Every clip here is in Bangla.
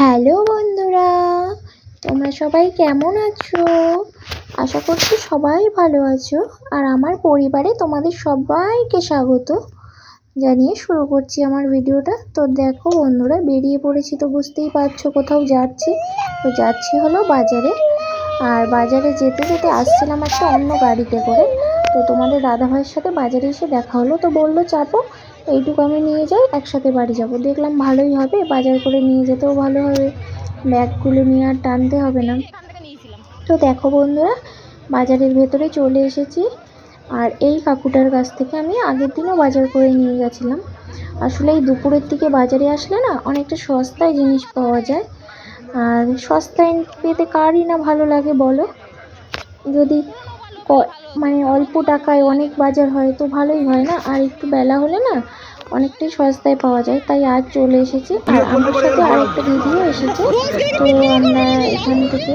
হ্যালো বন্ধুরা, তোমরা সবাই কেমন আছো? আশা করছি সবাই ভালো আছো, আর আমার পরিবারে তোমাদের সবাইকে স্বাগত জানিয়ে শুরু করছি আমার ভিডিওটা। তো দেখো বন্ধুরা, বেরিয়ে পড়েছি তো বুঝতেই পারছ কোথাও যাচ্ছি। তো যাচ্ছি হলো বাজারে, আর বাজারে যেতে যেতে আসছিলাম একটা অন্য গাড়িতে করে। তো তোমাদের দাদাভাইয়ের সাথে বাজারে এসে দেখা হলো, তো বলল, চাপো এইটুকু আমি নিয়ে যাই, একসাথে বাড়ি যাব। দেখলাম ভালোই হবে, বাজার করে নিয়ে যেতেও ভালো হবে। ব্যাগগুলো নিয়ে আর টানতে হবে না। তো দেখো বন্ধুরা, বাজারের ভেতরে চলে এসেছি। আর এই কাকুটার কাছ থেকে আমি আগের দিনও বাজার করে নিয়ে গেছিলাম। আসলে এই দুপুরের দিকে বাজারে আসলে না অনেকটা সস্তায় জিনিস পাওয়া যায়। আর সস্তায় পেতে কারই না ভালো লাগে বলো? যদি মানে অল্প টাকায় অনেক বাজার হয় তো ভালোই হয় না? আর একটু বেলা হলে না অনেকটাই সস্তায় পাওয়া যায় তাই আজ চলে এসেছি। আর আমার সাথে আরেকটা দিদিও এসেছে তো আমরা এখান থেকে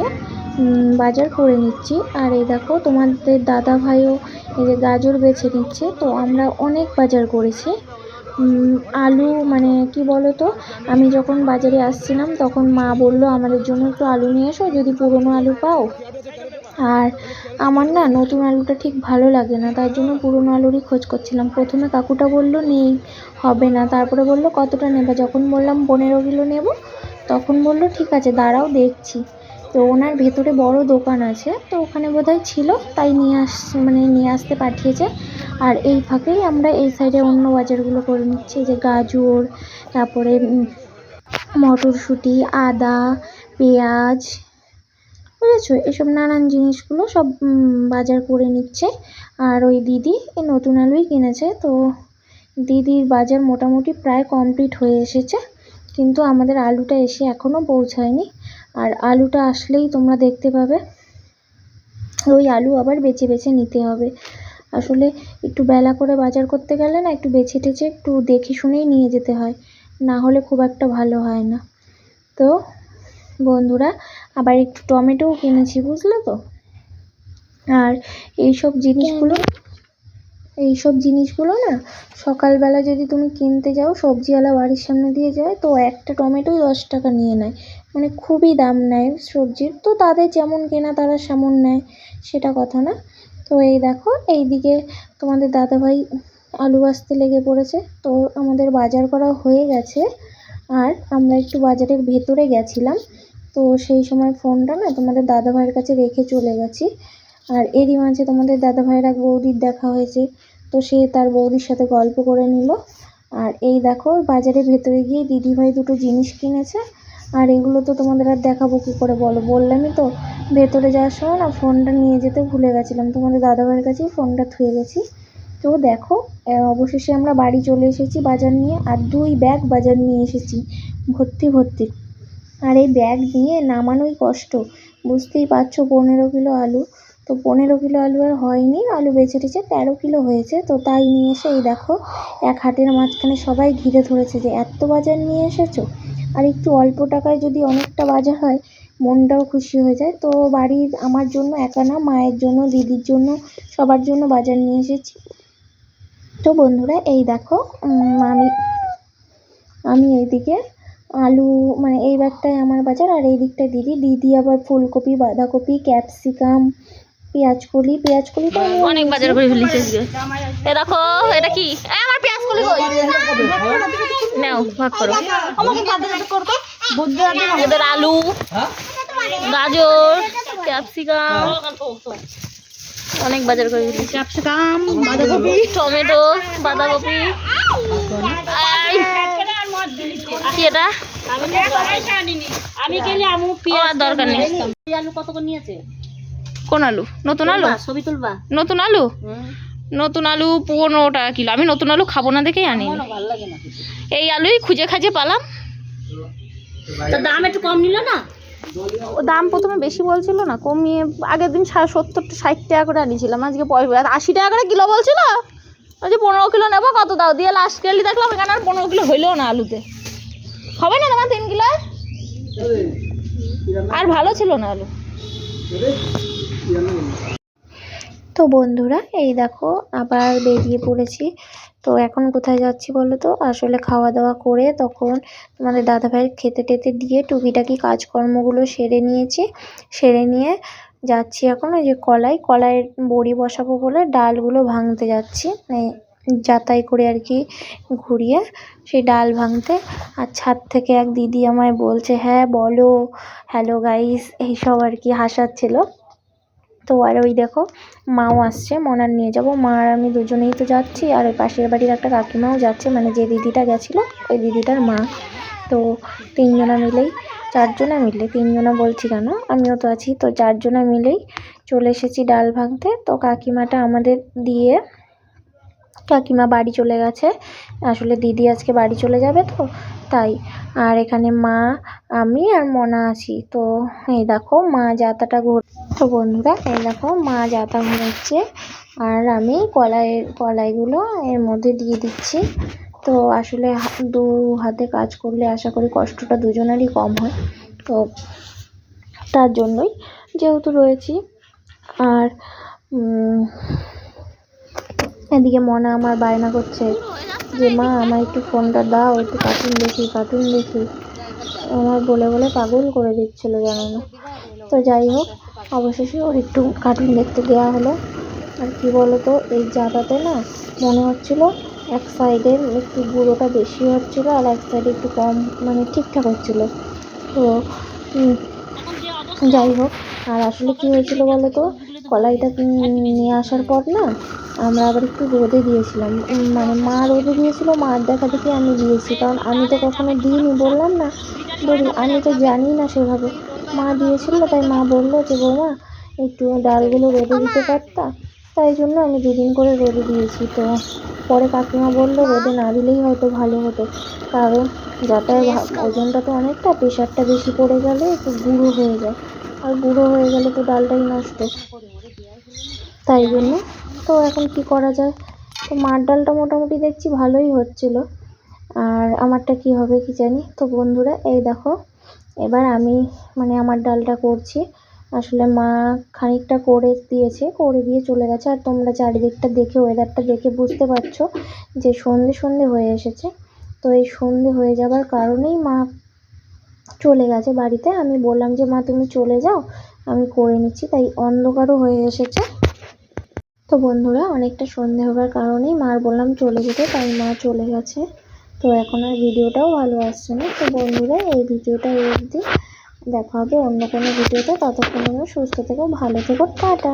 বাজার করে নিচ্ছি। আর এই দেখো তোমাদের দাদা ভাইও এই যে গাজর বেছে নিচ্ছে তো আমরা অনেক বাজার করেছি। আলু মানে কি বলো তো আমি যখন বাজারে আসছিলাম তখন মা বলল আমাদের জন্য একটু আলু নিয়ে এসো যদি পুরনো আলু পাও। আর আমার না নতুন আলুটা ঠিক ভালো লাগে না, তার জন্য পুরনো আলুরই খোঁজ করছিলাম। প্রথমে কাকুটা বলল, নেই, হবে না। তারপরে বলল, কতটা নেবে? যখন বললাম, পনেরো কিলো নেব। তখন বলল, ঠিক আছে, দাঁড়াও, দেখছি। তো ওনার ভেতরে বড় দোকান আছে, তো ওখানে বোধহয় ছিল, তাই নিয়ে আস মানে নিয়ে আসতে পাঠিয়েছে। আর এই ফাঁকেই আমরা এই সাইডে অন্য বাজারগুলো করে নিচ্ছি যে গাজর, তারপরে মটরশুঁটি, আদা, পেঁয়াজ বুঝেছ? এসব নানান জিনিসগুলো সব বাজার করে নিচ্ছে। আর ওই দিদি এই নতুন আলুই কিনেছে। তো দিদির বাজার মোটামুটি প্রায় কমপ্লিট হয়ে এসেছে। কিন্তু আমাদের আলুটা এসে এখনও পৌঁছায়নি। আর আলুটা আসলেই তোমরা দেখতে পাবে। ওই আলু আবার বেছে বেছে নিতে হবে। আসলে একটু বেলা করে বাজার করতে গেলে না একটু বেছে টেছে একটু দেখে শুনেই নিয়ে যেতে হয়। না হলে খুব একটা ভালো হয় না। তো বন্ধুরা, আবার একটু টমেটোও কিনেছি, বুঝলে তো? আর এই সব জিনিসগুলো এই সব জিনিসগুলো না, সকালবেলা যদি তুমি কিনতে যাও, সবজিওয়ালা বাড়ির সামনে দিয়ে যায়, তো একটা টমেটোই দশ টাকা নিয়ে নেয়। মানে খুবই দাম নেয় সবজির, তো তাদের যেমন কেনা তারা সেমন নেয়, সেটা কথা না? তো এই দেখো, এইদিকে তোমাদের দাদাভাই আলু বাছতে লেগে পড়েছে, তো আমাদের বাজার করা হয়ে গেছে। আর আমরা একটু বাজারের ভেতরে গেছিলাম তো সেই সময় ফোনটা না তোমাদের দাদাভাইয়ের কাছে রেখে চলে গেছি। আর এরই মাঝে তোমাদের দাদাভাইয়ের এক বৌদির দেখা হয়েছে, তো সে তার বৌদির সাথে গল্প করে নিল। আর এই দেখো, বাজারের ভেতরে গিয়ে দিদিভাই দুটো জিনিস কিনেছে, আর এগুলো তো তোমাদের আর দেখাবো কী করে বলো? বললামই তো, ভেতরে যাওয়ার সময় না ফোনটা নিয়ে যেতে ভুলে গেছিলাম, তোমাদের দাদাভাইয়ের কাছেই ফোনটা থুয়ে গেছি। তো দেখো অবশেষে আমরা বাড়ি চলে এসেছি বাজার নিয়ে, আর দুই ব্যাগ বাজার নিয়ে এসেছি, ভর্তি ভর্তি। আর এই ব্যাগ নিয়ে নামানোই কষ্ট। বুঝতেই পারছ পনেরো কিলো আলু। তো পনেরো কিলো আলু আর হয়নি। আলু বেছে টেছে তেরো কিলো হয়েছে। তো তাই নিয়ে এসে এই দেখো, এক হাটের মাঝখানে সবাই ঘিরে ধরেছে যে এত বাজার নিয়ে এসেছ? আর একটু অল্প টাকায় যদি অনেকটা বাজার হয়, মনটাও খুশি হয়ে যায়। তো বাড়ির আমার জন্য একা না, মায়ের জন্য, দিদির জন্য, সবার জন্য বাজার নিয়ে এসেছি। তো বন্ধুরা, এই দেখো আমি আমি এইদিকে আলু মানে এই ব্যাগটায় আমার বাজার। আর এই দিকটায় দিদি দিদি আবার ফুলকপি বাঁধাকপি ক্যাপসিকাম পেঁয়াজকলি। পেঁয়াজকলি তো আমি অনেক বাজার করে আজকে। এ দেখো এটা কি? এ, আমার পেঁয়াজ কলি কই? নাও ভাগ করো। এদের আলু গাজর ক্যাপসিকাম। অনেক বাজার করে ফেলিস ক্যাপসিকাম বাঁধাকপি। টমেটো বাঁধাকপি। কি এটা? আমি গেলে আমু দরকার নেই। আলু কত করে নিয়েছে কোন আলু? নতুন আলু? ছবি তুলবা। নতুন আলু? নতুন আলু পনেরো টাকা কিলো আমি নতুন আলু খাব না দেখেই আনি ভালো লাগে না এই আলুই খুঁজে খাজে পালাম। তো দাম একটু কম নিল না? ও দাম প্রথমে বেশি বলছিল না কমিয়ে আগের দিন সত্তর ষাট টাকা করে আনিছিলাম আজকে আশি টাকা করে কিলো বলছিল? ওই যে পনেরো কিলো নেব কত দাও? দিয়ে লাস্ট গেলি দেখলাম এখানে আর পনেরো কিলো হইলেও না আলুতে। হবে না তোমার তিন কিলো? আর ভালো ছিল না আলু। তো বন্ধুরা, এই দেখো, আবার বেরিয়ে পড়েছি। তো এখন কোথায় যাচ্ছি বলো তো? আসলে খাওয়া দাওয়া করে তখন তোমাদের দাদাভাইয়ের খেতে টেতে দিয়ে টুকিটাকি কাজকর্মগুলো সেরে নিয়েছি। সেরে নিয়ে যাচ্ছি এখন, ওই যে কলাই, কলাইয়ের বড়ি বসাবো বলে ডালগুলো ভাঙতে যাচ্ছি। যাতাই করে আর কি ঘুরিয়ে সেই ডাল ভাঙতে। আর ছাদ থেকে এক দিদি আমায় বলছে হ্যাঁ বলো হ্যালো গাইস এইসব আর কি হাসাচ্ছিল। তো আর ওই দেখো, মাও আসছে, মনার নিয়ে যাব। মা আর আমি দুজনেই তো যাচ্ছি, আর ওই পাশের বাড়ির একটা কাকিমাও যাচ্ছে মানে যে দিদিটা গেছিল, ওই দিদিটার মা। তো তিনজনা মিলেই, চারজনা মিলে তিনজনা বলছি কেন, আমিও তো আছি। তো চারজনা মিলেই চলে এসেছি ডাল ভাঙতে। তো কাকিমাটা আমাদের দিয়ে কাকিমা বাড়ি চলে গেছে। আসলে দিদি আজকে বাড়ি চলে যাবে তো, তাই। আর এখানে মা, আমি আর মনা আছি। তো এই দেখো মা যাতাটা ঘুর, তো বন্ধুরা, এই দেখো মা যাতা ঘোরাচ্ছে। আর আমি কলাই, কলাইগুলো এর মধ্যে দিয়ে দিচ্ছি। তো আসলে দু হাতে কাজ করলে আশা করি কষ্টটা দুজনেরই কম হয়। তো তার জন্যই যেহেতু রয়েছি। আর এদিকে মনা আমার বায়না করছে যে, মা আমার একটু ফোনটা দাও, একটু কার্টুন দেখি কার্টুন দেখি। আমার বলে বলে পাগল করে দিচ্ছিল জানো না তো যাই হোক, অবশেষে ওর একটু কার্টুন দেখতে দেওয়া হলো। আর কি বলো তো এই জায়গাতে না মনে হচ্ছিল এক সাইডে একটু গুঁড়োটা বেশি হচ্ছিল আর এক সাইডে একটু কম মানে ঠিকঠাক হচ্ছিল। তো যাই হোক, আর আসলে কি হয়েছিল বলো তো কলাইটা নিয়ে আসার পর না, আমরা আবার একটু রোদে দিয়েছিলাম। মানে মা রোদে দিয়েছিল, মার দেখা দেখি আমি দিয়েছি। কারণ আমি তো কখনো দিইনি, বললাম না। বলি, আমি তো জানি না সেভাবে। মা দিয়েছিল, তাই মা বলল যে, বৌমা, একটু ডালগুলো রোদে দিতে পারতা? তাই জন্য আমি দুদিন করে রোদে দিয়েছি। তো পরে কাকিমা বলল, রোদে না দিলেই হয়তো ভালো হতো। কারণ ভা- ওজনটা তো অনেকটা, প্রেশারটা বেশি পড়ে গেলে একটু গুঁড়ো হয়ে যায়। আর গুঁড়ো হয়ে গেলে তো ডালটাই নষ্ট। তাই জন্য। তো এখন কি করা যায়? তো মার ডালটা মোটামুটি দেখছি ভালোই হচ্ছিল। আর আমারটা কি হবে কি জানি? তো বন্ধুরা, এই দেখো, এবার আমি মানে আমার ডালটা করছি। আসলে মা খানিকটা করে দিয়েছে, করে দিয়ে চলে গেছে। আর তোমরা চারিদিকটা দেখে ওয়েদারটা দেখে বুঝতে পারছ যে সন্ধে সন্ধে হয়ে এসেছে। তো এই সন্ধে হয়ে যাবার কারণেই মা চলে গেছে বাড়িতে। আমি বললাম যে, মা, তুমি চলে যাও, আমি করে নিচ্ছি। তাই অন্ধকারও হয়ে এসেছে। তো বন্ধুরা, অনেকটা সন্ধে হবার কারণেই মার বললাম চলে যেতে, তাই মা চলে গেছে। তো এখন আর ভিডিওটাও ভালো আসছে না। তো বন্ধুরা, এই ভিডিওটা এই অবধি। দেখা হবে অন্য কোনো ভিডিওতে। ততক্ষণ সুস্থ থেকো, ভালো থেকো, টাটা।